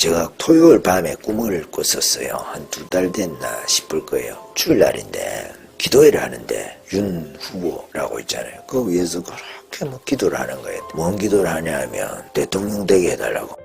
제가 토요일 밤에 꿈을 꿨었어요. 한 두 달 됐나 싶을 거예요. 주일날인데 기도회를 하는데 윤 후보라고 있잖아요. 그 위에서 그렇게 뭐 기도를 하는 거예요. 뭔 기도를 하냐 하면 대통령 되게 해달라고.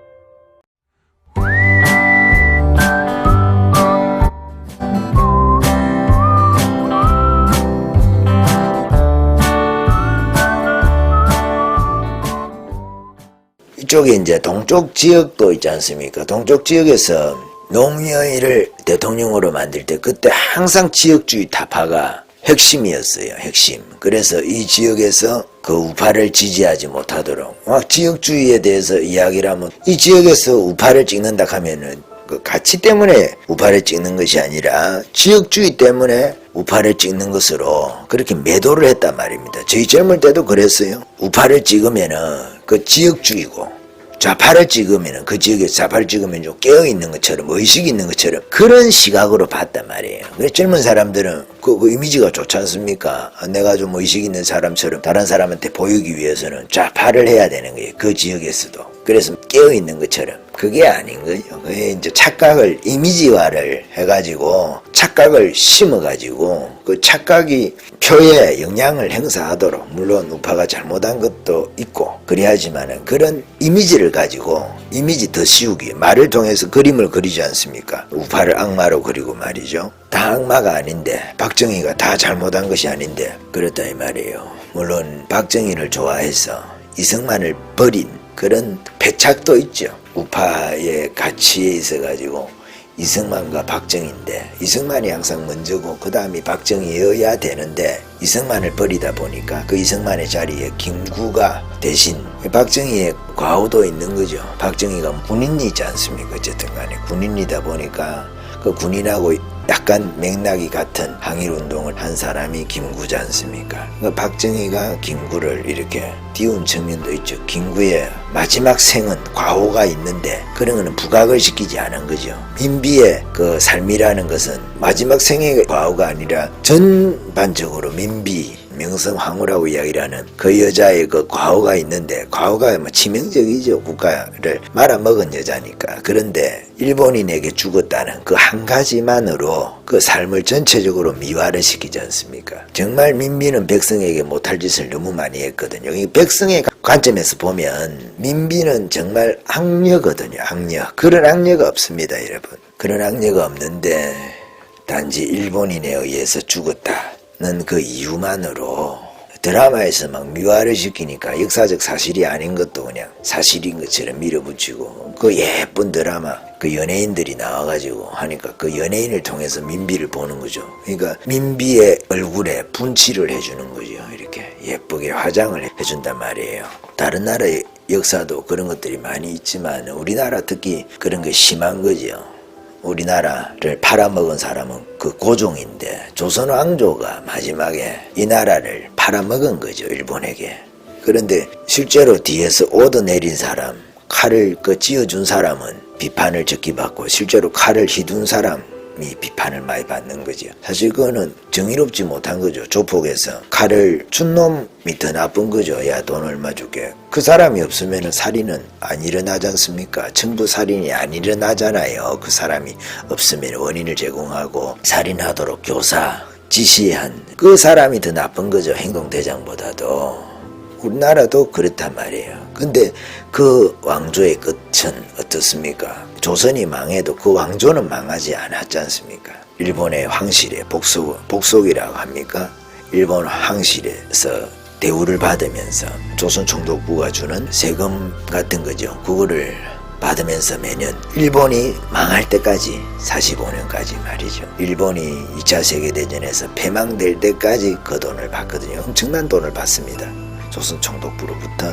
이쪽에 이제 동쪽 지역도 있지 않습니까? 동쪽 지역에서 노무현을 대통령으로 만들 때 그때 항상 지역주의 타파가 핵심이었어요. 핵심. 그래서 이 지역에서 그 우파를 지지하지 못하도록 막 지역주의에 대해서 이야기를 하면 이 지역에서 우파를 찍는다 하면은 그 가치 때문에 우파를 찍는 것이 아니라 지역주의 때문에 우파를 찍는 것으로 그렇게 매도를 했단 말입니다. 저희 젊을 때도 그랬어요. 우파를 찍으면은 그 지역주의고 좌파를 찍으면은 그 지역에 좌파를 찍으면 좀 깨어 있는 것처럼 의식이 있는 것처럼 그런 시각으로 봤단 말이에요. 그래서 젊은 사람들은 그, 그 이미지가 좋지 않습니까? 아, 내가 좀 의식 있는 사람처럼 다른 사람한테 보이기 위해서는 좌파를 해야 되는 거예요. 그 지역에서도. 그래서 깨어 있는 것처럼 그게 아닌 거죠. 그게 이제 착각을 이미지화를 해가지고 착각을 심어가지고 그 착각이 표에 영향을 행사하도록 물론 우파가 잘못한 것도 있고 그래야지만은 그런 이미지를 가지고 이미지 더 씌우기 말을 통해서 그림을 그리지 않습니까? 우파를 악마로 그리고 말이죠. 다 악마가 아닌데 박정희가 다 잘못한 것이 아닌데 그렇다 이 말이에요. 물론 박정희를 좋아해서 이승만을 버린 그런 패착도 있죠. 우파의 가치에 있어가지고 이승만과 박정희인데 이승만이 항상 먼저고 그 다음이 박정희여야 되는데 이승만을 버리다 보니까 그 이승만의 자리에 김구가 대신 박정희의 과오도 있는 거죠. 박정희가 군인이지 않습니까? 어쨌든 간에 군인이다 보니까 그 군인하고 약간 맥락이 같은 항일 운동을 한 사람이 김구지 않습니까? 그 박정희가 김구를 이렇게 띄운 측면도 있죠. 김구의 마지막 생은 과오가 있는데 그런 거는 부각을 시키지 않은 거죠. 민비의 그 삶이라는 것은 마지막 생의 과오가 아니라 전반적으로 민비 명성황후라고 이야기를 하는 그 여자의 그 과오가 있는데 과오가 뭐 치명적이죠 국가를 말아먹은 여자니까. 그런데 일본인에게 죽었다는 그 한 가지만으로 그 삶을 전체적으로 미화를 시키지 않습니까? 정말 민비는 백성에게 못할 짓을 너무 많이 했거든요. 이 백성의 관점에서 보면 민비는 정말 악녀거든요 악녀. 그런 악녀가 없습니다 여러분. 그런 악녀가 없는데 단지 일본인에 의해서 죽었다는 그 이유만으로 드라마에서 막 미화를 시키니까 역사적 사실이 아닌 것도 그냥 사실인 것처럼 밀어붙이고 그 예쁜 드라마 그 연예인들이 나와가지고 하니까 그 연예인을 통해서 민비를 보는 거죠. 그러니까 민비의 얼굴에 분칠을 해주는 거죠. 이렇게 예쁘게 화장을 해준단 말이에요. 다른 나라의 역사도 그런 것들이 많이 있지만 우리나라 특히 그런 게 심한 거죠. 우리나라를 팔아먹은 사람은 그 고종인데 조선 왕조가 마지막에 이 나라를 팔아먹은 거죠 일본에게. 그런데 실제로 뒤에서 오더 내린 사람 칼을 그 찧어준 사람은 비판을 적게 받고 실제로 칼을 휘둔 사람이 비판을 많이 받는 거죠. 사실 그거는 정의롭지 못한 거죠. 조폭에서. 칼을 준 놈이 더 나쁜 거죠. 야 돈 얼마 줄게. 그 사람이 없으면 살인은 안 일어나지 않습니까? 청부 살인이 안 일어나잖아요. 그 사람이 없으면 원인을 제공하고 살인하도록 교사 지시한 그 사람이 더 나쁜 거죠. 행동대장보다도. 우리나라도 그렇단 말이에요. 근데 그 왕조의 끝은 어떻습니까 조선이 망해도 그 왕조는 망하지 않았지 않습니까 일본의 황실에 복속, 복속이라고 합니까 일본 황실에서 대우를 받으면서 조선 총독부가 주는 세금 같은 거죠. 그거를 받으면서 매년 일본이 망할 때까지 45년까지 말이죠. 일본이 2차 세계대전에서 패망될 때까지 그 돈을 받거든요. 엄청난 돈을 받습니다. 조선 총독부로부터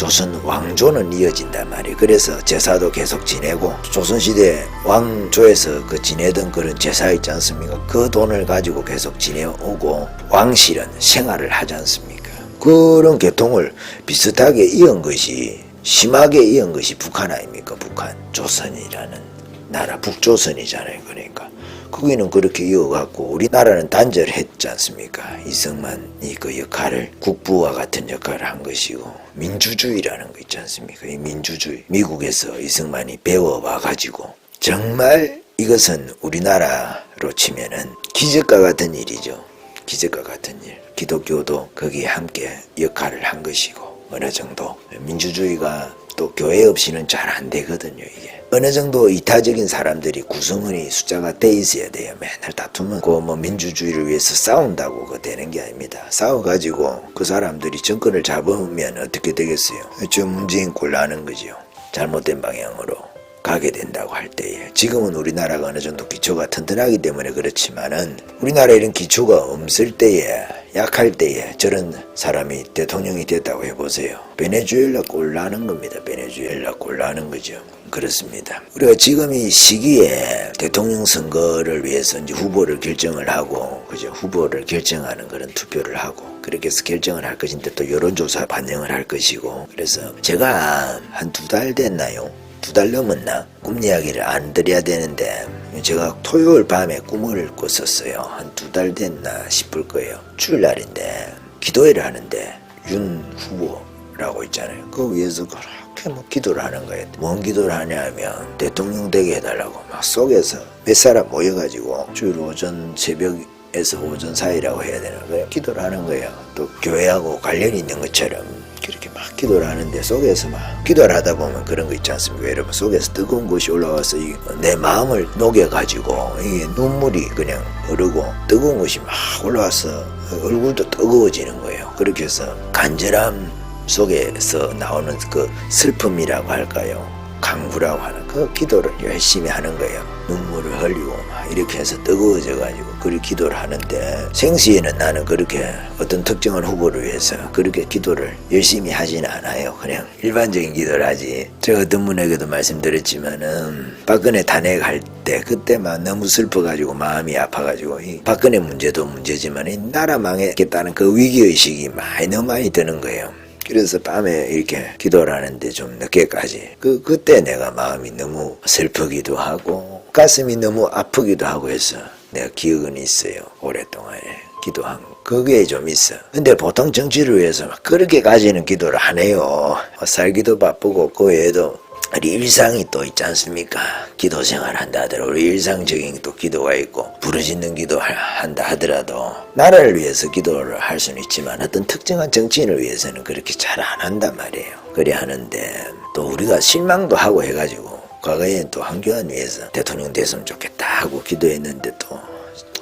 조선 왕조는 이어진단 말이에요. 그래서 제사도 계속 지내고 조선시대 왕조에서 그 지내던 그런 제사 있지 않습니까? 그 돈을 가지고 계속 지내오고 왕실은 생활을 하지 않습니까? 그런 계통을 비슷하게 이은 것이 심하게 이은 것이 북한 아닙니까? 북한 조선이라는 나라 북조선이잖아요. 그러니까 거기는 그렇게 이어갖고 우리나라는 단절했지 않습니까? 이승만이 그 역할을 국부와 같은 역할을 한 것이고 민주주의라는 거 있지 않습니까? 이 민주주의 미국에서 이승만이 배워와 가지고 정말 이것은 우리나라로 치면은 기적과 같은 일이죠. 기적과 같은 일. 기독교도 거기에 함께 역할을 한 것이고 어느 정도 민주주의가 또 교회 없이는 잘 안 되거든요 이게. 어느 정도 이타적인 사람들이 구성원이 숫자가 돼 있어야 돼요. 맨날 다투면 그뭐 민주주의를 위해서 싸운다고 그 되는 게 아닙니다. 싸워가지고 그 사람들이 정권을 잡으면 어떻게 되겠어요? 저 문재인 꼴 나는 거죠 잘못된 방향으로 가게 된다고 할 때에. 지금은 우리나라가 어느 정도 기초가 튼튼하기 때문에 그렇지만은 우리나라에 이런 기초가 없을 때에 약할 때에 저런 사람이 대통령이 됐다고 해보세요. 베네수엘라 꼴나는 겁니다. 베네수엘라 꼴나는 거죠. 그렇습니다. 우리가 지금 이 시기에 대통령 선거를 위해서 이제 후보를 결정을 하고 그죠 후보를 결정하는 그런 투표를 하고 그렇게 해서 결정을 할 것인데 또 여론조사 반영을 할 것이고 그래서 제가 한 두 달 됐나요? 두 달 넘었나? 꿈 이야기를 안 드려야 되는데 제가 토요일 밤에 꿈을 꿨었어요. 한 두 달 됐나 싶을 거예요. 주일날인데 기도회를 하는데 윤 후보라고 있잖아요. 그 위에서 그렇게 뭐 기도를 하는 거예요. 뭔 기도를 하냐면 대통령 되게 해달라고 막 속에서 몇 사람 모여가지고 주일 오전 새벽 에서 오전 사이라고 해야 되나 거예요. 기도를 하는 거예요. 또 교회하고 관련이 있는 것처럼 그렇게 막 기도를 하는데 속에서 막 기도를 하다 보면 그런 거 있지 않습니까? 여러분 속에서 뜨거운 것이 올라와서 이 내 마음을 녹여가지고 이게 눈물이 그냥 흐르고 뜨거운 것이 막 올라와서 얼굴도 뜨거워지는 거예요. 그렇게 해서 간절함 속에서 나오는 그 슬픔이라고 할까요? 강구라고 하는 그 기도를 열심히 하는 거예요. 눈물을 흘리고 막 이렇게 해서 뜨거워져 가지고 그렇게 기도를 하는데 생시에는 나는 그렇게 어떤 특정한 후보를 위해서 그렇게 기도를 열심히 하지는 않아요. 그냥 일반적인 기도를 하지. 제가 어떤 분에게도 말씀드렸지만은 박근혜 탄핵할 때 그때만 너무 슬퍼가지고 마음이 아파가지고 이 박근혜 문제도 문제지만 이 나라 망했겠다는 그 위기의식이 많이 너무 많이 드는 거예요. 그래서 밤에 이렇게 기도를 하는데 좀 늦게까지 그 그때 내가 마음이 너무 슬프기도 하고 가슴이 너무 아프기도 하고 해서 내가 기억은 있어요 오랫동안에 기도한 거. 그게 좀 있어. 근데 보통 정치를 위해서 막 그렇게 가지는 기도를 안 해요. 살기도 바쁘고 그 외에도 우리 일상이 또 있지 않습니까? 기도 생활 한다 하더라도 우리 일상적인 또 기도가 있고 부르짖는 기도 하- 한다 하더라도 나라를 위해서 기도를 할 수는 있지만 어떤 특정한 정치인을 위해서는 그렇게 잘 안 한단 말이에요. 그래 하는데 또 우리가 실망도 하고 해가지고 과거에 또 한교안 위해서 대통령 됐으면 좋겠다 하고 기도했는데 또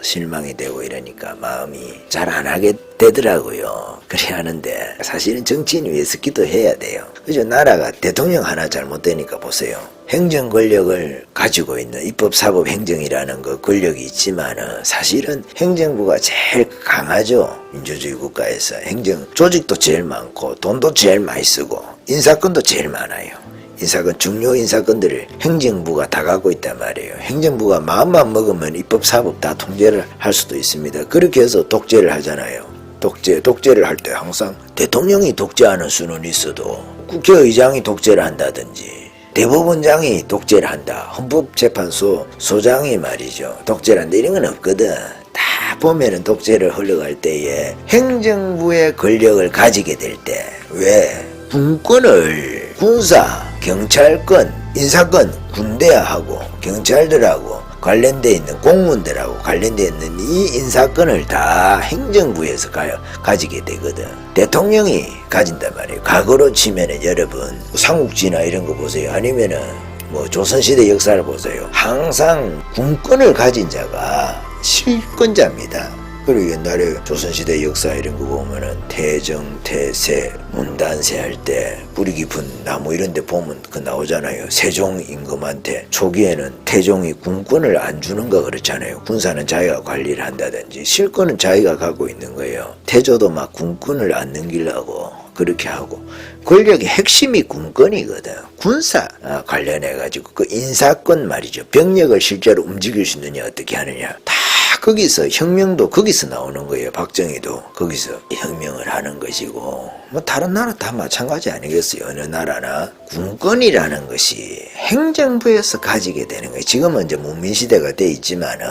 실망이 되고 이러니까 마음이 잘 안 하게 되더라고요. 그래 하는데 사실은 정치인 위해서 기도해야 돼요. 그죠? 나라가 대통령 하나 잘못되니까 보세요. 행정 권력을 가지고 있는 입법, 사법, 행정이라는 그 권력이 있지만은 사실은 행정부가 제일 강하죠. 민주주의 국가에서 행정 조직도 제일 많고 돈도 제일 많이 쓰고 인사권도 제일 많아요. 인사권 중요 인사권들을 행정부가 다 갖고 있단 말이에요. 행정부가 마음만 먹으면 입법 사법 다 통제를 할 수도 있습니다. 그렇게 해서 독재를 하잖아요. 독재 독재를 할 때 항상 대통령이 독재하는 수는 있어도 국회의장이 독재를 한다든지 대법원장이 독재를 한다. 헌법재판소 소장이 말이죠. 독재를 한다. 이런 건 없거든. 다 보면은 독재를 흘러갈 때에 행정부의 권력을 가지게 될 때왜 군권을 군사, 경찰권, 인사권 군대하고 경찰들하고 관련돼 있는 공무원들하고 관련돼 있는 이 인사권을 다 행정부에서 가, 가지게 되거든. 대통령이 가진단 말이에요. 과거로 치면은 여러분 삼국지나 이런 거 보세요. 아니면은 뭐 조선시대 역사를 보세요. 항상 군권을 가진 자가 실권자입니다. 그리고 옛날에 조선시대 역사 이런 거 보면은 태정, 태세, 문단세 할 때 뿌리 깊은 나무 이런 데 보면 그 나오잖아요. 세종 임금한테 초기에는 태종이 군권을 안 주는 거 그렇잖아요. 군사는 자기가 관리를 한다든지 실권은 자기가 갖고 있는 거예요. 태조도 막 군권을 안 넘기려고 그렇게 하고 권력의 핵심이 군권이거든. 군사 아, 관련해 가지고 그 인사권 말이죠. 병력을 실제로 움직일 수 있느냐 어떻게 하느냐 다 거기서 혁명도 거기서 나오는 거예요. 박정희도 거기서 혁명을 하는 것이고 뭐 다른 나라 다 마찬가지 아니겠어요. 어느 나라나 군권이라는 것이 행정부에서 가지게 되는 거예요. 지금은 이제 문민시대가 돼 있지만은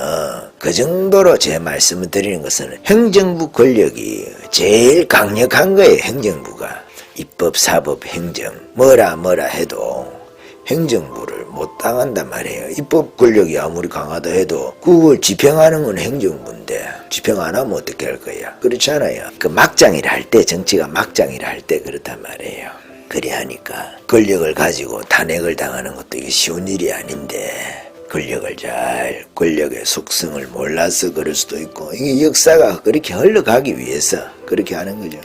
그 정도로 제 말씀을 드리는 것은 행정부 권력이 제일 강력한 거예요. 행정부가 입법, 사법, 행정 뭐라 뭐라 해도 행정부를 못 당한단 말이에요. 입법 권력이 아무리 강하다 해도 그걸 집행하는 건 행정부인데 집행 안 하면 어떻게 할 거야? 그렇잖아요. 그 막장이라 할 때 정치가 막장이라 할 때 그렇단 말이에요. 그래 하니까 권력을 가지고 탄핵을 당하는 것도 이게 쉬운 일이 아닌데 권력을 잘 권력의 속성을 몰라서 그럴 수도 있고 이게 역사가 그렇게 흘러가기 위해서 그렇게 하는 거죠.